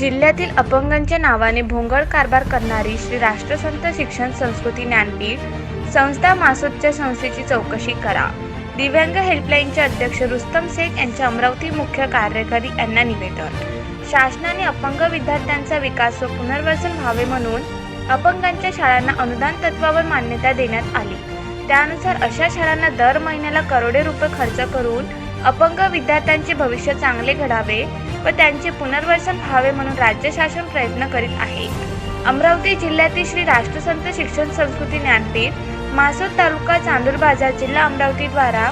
जिल्ह्यातील अपंगांच्या नावाने भोंगळ कारभार करणारी श्री राष्ट्रसंत शिक्षण संस्कृती ज्ञानपीठ संस्था मासोदच्या संस्थेची चौकशी करा. दिव्यांग हेल्पलाईनचे अध्यक्ष रुस्तम शेख यांच्या अमरावती मुख्य कार्यकारी यांना निवेदन. शासनाने अपंग विद्यार्थ्यांचा विकास व पुनर्वसन व्हावे म्हणून अपंगांच्या शाळांना अनुदान तत्वावर मान्यता देण्यात आली. त्यानुसार अशा शाळांना दर महिन्याला करोडे रुपये खर्च करून अपंग विद्यार्थ्यांचे भविष्य चांगले घडावे व त्यांचे पुनर्वसन व्हावे म्हणून राज्य शासन प्रयत्न करीत आहे. अमरावती जिल्ह्यातील श्री राष्ट्रसंत शिक्षण संस्कृती ज्ञानपीठ मासोद तालुका चांदूर बाजार जिल्हा अमरावती द्वारा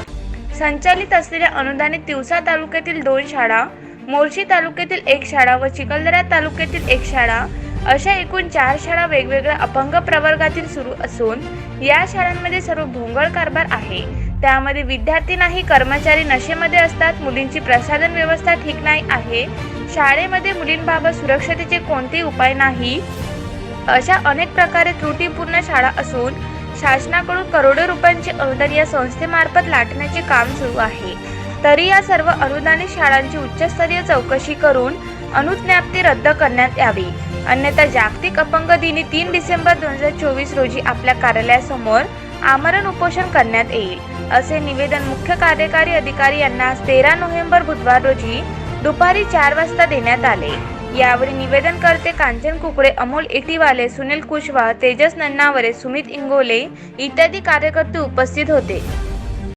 संचालित असलेल्या अनुदानित तिवसा तालुक्यातील दोन शाळा मोर्शी तालुक्यातील एक शाळा व चिखलदरा तालुक्यातील एक शाळा अशा एकूण चार शाळा वेगवेगळ्या अपंग प्रवर्गातील सुरू असून या शाळांमध्ये सर्व भोंगळ कारभार आहे. त्यामध्ये विद्यार्थी नाही कर्मचारी नशेमध्ये असतात मुलींची प्रसाधन व्यवस्था ठीक नाही आहे. शाळेमध्ये मुलींबाबत सुरक्षतेचे कोणतेही उपाय नाही. अशा अनेक प्रकारे त्रुटीपूर्ण शाळा असून शासनाकडून करोडो रुपयांचे अनुदान या संस्थेमार्फत लाटण्याचे काम सुरू आहे. तरी या सर्व अनुदानित शाळांची उच्चस्तरीय चौकशी करून अनुज्ञाप्ती रद्द करण्यात यावी. अन्यथा जागतिक अपंग दिनी तीन डिसेंबर दोन हजार चोवीस रोजी आपल्या कार्यालयासमोर आमरण उपोषण करण्यात येईल. असे निवेदन मुख्य कार्यकारी अधिकारी यांना तेरा नोव्हेंबर बुधवार रोजी दुपारी चार वाजता देण्यात आले. यावेळी निवेदनकर्ते कांचन कुकडे अमोल इटीवाले सुनील कुशवाह तेजस नन्नावरे सुमित इंगोले इत्यादी कार्यकर्ते उपस्थित होते.